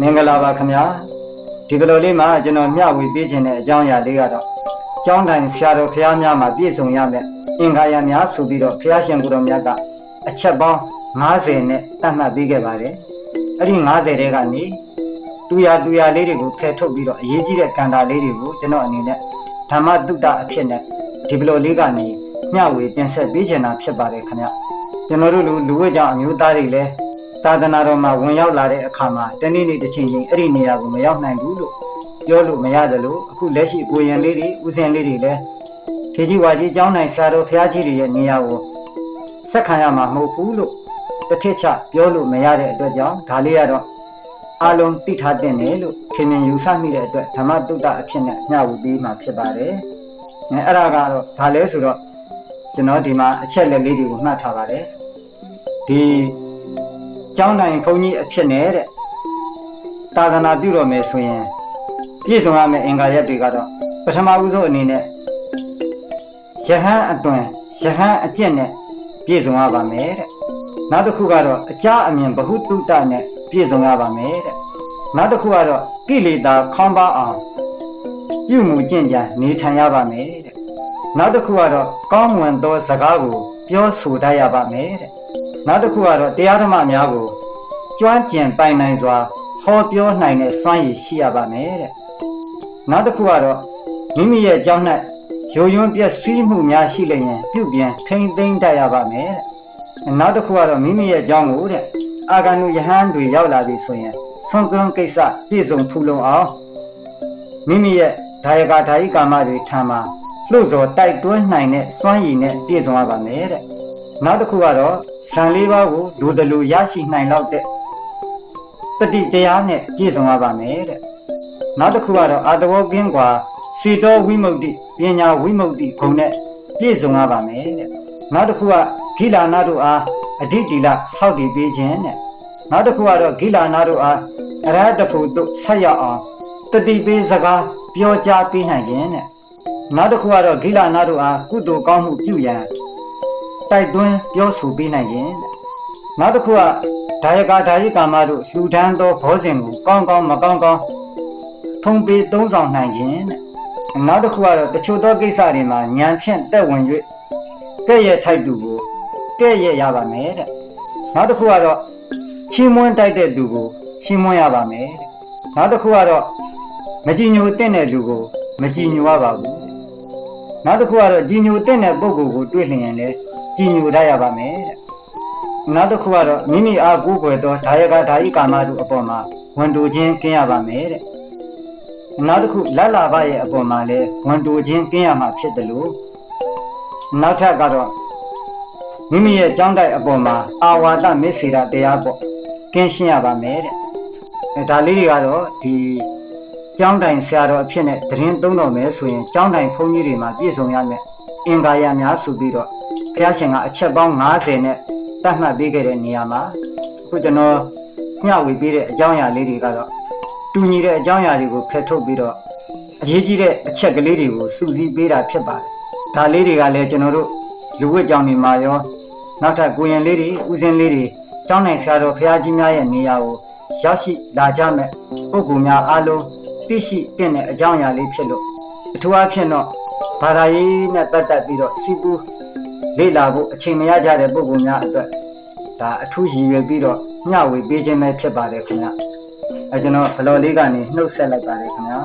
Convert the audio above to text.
မင်္ဂလာပါခင်ဗျာဒီကလိုလေးမှာကျွန်တော်မျှဝေပေးခြင်းတဲ့အကြောင်းအရာလေးကတော့ကျောင်းတိုင်းဆရာတော်ဖះများမှာပြည့်စုံရမယ်အင်္ဂါရများဆိုပြီးတော့ဖះရှင်ကိုတော်မြတ်ကအချက်ပေါင်း90နဲ့တတ်မှတ်ပေးခဲ့ပါတယ်အဲ့ဒီ90တဲကနေတူရတူရလေးတွေကိုဖယ်ထုတ်ပြီးတော့အရေးကြီးတဲ့ကန္တာလေးတွေကိုကျွန်တော်အနေနဲ့ဓမ္မတုတ္တအဖြစ်နဲ့ဒီကလိုလေးကနေမျှဝေတင်ဆက်ပေးခြင်းတာဖြစ်ပါတယ်ခင်ဗျာကျွန်တော်တို့လူလူဝိကြောင့်အမျိုးသားတွေလည်း သာသနာတော်မှာဝင်ရောက်လာတဲ့အခါမှာတနေ့နေ့တစ်ချိန်ချင်းအဲ့ဒီနေရာကိုမရောက်နိုင်ဘူးလို့ပြောလို့မရတယ်လို့အခုလက်ရှိကိုရင်လေးတွေဦးစင်လေးတွေလည်းထေကြီးဝါကြီးကျောင်းနိုင်ဆရာတော်ဖျားကြီးတွေရဲ့နေရာကိုဆက်ခံရမှာမဟုတ်ဘူးလို့တစ်ထစ်ချပြောလို့မရတဲ့အတွက်ကြောင့်ဒါလေးကတော့အလုံးသိထားတဲ့နယ်လို့ထင်မြင်ယူဆမိတဲ့အတွက်ဓမ္မတုတ္တအဖြစ်နဲ့မျှဝေပေးမှာဖြစ်ပါတယ်။အဲအဲ့ဒါကတော့ဒါလဲဆိုတော့ကျွန်တော်ဒီမှာအချက်လက်လေးတွေကိုမှတ်ထားပါတယ်။ဒီ ကျောင်းတိုင်းဘုန်းကြီးအဖြစ်နဲ့တဲ့သာသနာပြုတော်မယ်ဆိုရင်ပြည့်စုံရမယ့်အင်္ဂါရက်တွေကတော့ပထမဦးဆုံးအနေနဲ့ယဟန်အတွင်ယဟန်အကျင့်နဲ့ပြည့်စုံရပါမယ်တဲ့နောက်တစ်ခုကတော့အကြအမြင်ဘ ഹു တုတ္တနဲ့ပြည့်စုံရပါမယ်တဲ့နောက်တစ်ခုကတော့ကိလေသာခေါင်းပါအောင်ပြုမှုကျင့်ကြံနေထိုင်ရပါမယ်တဲ့နောက်တစ်ခုကတော့ကောင်းမွန်သောစကားကိုပြောဆိုတတ်ရပါမယ်တဲ့ နောက်တစ်ခုကတော့တရားဓမ္မများကိုကျွမ်းကျင်ပိုင်နိုင်စွာဟောပြောနိုင်တဲ့စွမ်းရည်ရှိရပါမယ်တဲ့နောက်တစ်ခုကတော့မိမိရဲ့ကြောင်း၌ရိုးရွံ့ပျက်စီးမှုများရှိလျင်ပြုပြင်ထိမ့်သိမ့်တတ်ရပါမယ်တဲ့နောက်တစ်ခုကတော့မိမိရဲ့ကြောင်းကိုတဲ့အာဂန္ဓုယဟန်တွေရောက်လာပြီဆိုရင်ဆွန်ကရုံကိစ္စပြည့်စုံဖူလုံအောင်မိမိရဲ့ဒါယကဓာယိကာမတွေထံမှာလှုပ်စော်တိုက်တွန်းနိုင်တဲ့စွမ်းရည်နဲ့ပြည့်စုံရပါမယ်တဲ့နောက်တစ်ခုကတော့ ဇန်လေးပါးကိုလူတလူရရှိနိုင်လောက်တဲ့တတိတရားနဲ့ပြည့်စုံရပါမယ်တဲ့နောက်တစ်ခုကတော့အာတဝကင်းကွာစီတော်ဝိမု ക്തി ပညာဝိမု ക്തി ဂုဏ်နဲ့ပြည့်စုံရပါမယ်တဲ့နောက်တစ်ခုကဂိလာနာတို့အားအဓိတိလစောက်တည်ပေးခြင်းတဲ့နောက်တစ်ခုကတော့ဂိလာနာတို့အားအရဟတဖို့တို့ဆက်ရအောင်တတိပေးစကားပြောကြားပေးနိုင်ခြင်းတဲ့နောက်တစ်ခုကတော့ဂိလာနာတို့အားကုသိုလ်ကောင်းမှုပြုရန် တိုက်တွန်းပြောဆိုပေးနိုင်ရင်တဲ့နောက်တစ်ခုကဒါယကဒါယိကာမတို့လှူဒန်းသောဘောဇင်ကိုကောင်းကောင်းမကောင်းကောင်းထုံပေးသုံးဆောင်နိုင်ခြင်းတဲ့နောက်တစ်ခုကတော့တချို့သောကိစ္စတွေမှာဉာဏ်ဖြင့်တက်ဝင်၍ကဲ့ရဲ့ထိုက်သူကိုကဲ့ရဲ့ရပါမယ်တဲ့နောက်တစ်ခုကတော့ချီးမွမ်းတိုက်တဲ့သူကိုချီးမွမ်းရပါမယ်တဲ့နောက်တစ်ခုကတော့မကြည်ညိုတဲ့တဲ့လူကိုမကြည်ညိုရပါဘူးတဲ့နောက်တစ်ခုကတော့ကြည်ညိုတဲ့တဲ့ပုဂ္ဂိုလ်ကိုတွေ့လျင်လည်း ကြည်ညိုတတ်ရပါမယ်တဲ့နောက်တစ်ခုကတော့မိမိအားကိုးကွယ်သောဒါယကဒါယိကာမတို့အပေါ်မှာဝန်တိုခြင်းကင်းရပါမယ်တဲ့နောက်တစ်ခုလတ်လာဘရဲ့အပေါ်မှာလည်းဝန်တိုခြင်းကင်းရမှာဖြစ်တယ်လို့နောက်ထပ်ကတော့မိမိရဲ့ကြောင်းတိုက်အပေါ်မှာအာဝါဒမစ္စေတာတရားပေါ့ကင်းရှင်းရပါမယ်တဲ့အဲဒါလေးတွေကတော့ဒီကျောင်းတိုင်ဆရာတော်အဖြစ်နဲ့သတင်းသုံးတော်မယ်ဆိုရင်ကျောင်းတိုင်ဘုန်းကြီးတွေမှာပြည့်စုံရမယ်အင်္ဂါရများဆိုပြီးတော့ဘု ရားရှင်ကအချက်ပေါင်း90နဲ့တတ်မှတ်ပေးခဲ့တဲ့နေရာမှာအခုကျွန်တော်မျှဝေပေးတဲ့အကြောင်းအရာလေးတွေကတော့တူညီတဲ့အကြောင်းအရာတွေကိုဖယ်ထုတ်ပြီးတော့အရေးကြီးတဲ့အချက်ကလေးတွေကိုစူးစီးပေးတာဖြစ်ပါတယ်။ဒါလေးတွေကလည်းကျွန်တော်တို့လူဝတ်ကြောင်တွေမှာရောနောက်ထပ်ကိုရင်လေးတွေဦးစင်းလေးတွေကျောင်းနိုင်ဆရာတော်ဘုရားကြီးများရဲ့နေရာကိုရောက်ရှိလာကြမဲ့ပုဂ္ဂိုလ်များအားလုံးသိရှိတဲ့တဲ့အကြောင်းအရာလေးဖြစ်လို့အထူးအဖြင့်တော့ဘာသာရေးနဲ့ပတ်သက်ပြီးတော့စီပူ လေ့လာဖို့အချိန်မရကြတဲ့ပုဂ္ဂိုလ်များအတွက်ဒါအထူးရည်ရွယ်ပြီးတော့မျှဝေပေးခြင်းပဲဖြစ်ပါတယ်ခင်ဗျအဲကျွန်တော်ဘလော်လေးကနေနှုတ်ဆက်လိုက်ပါတယ်ခင်ဗျာ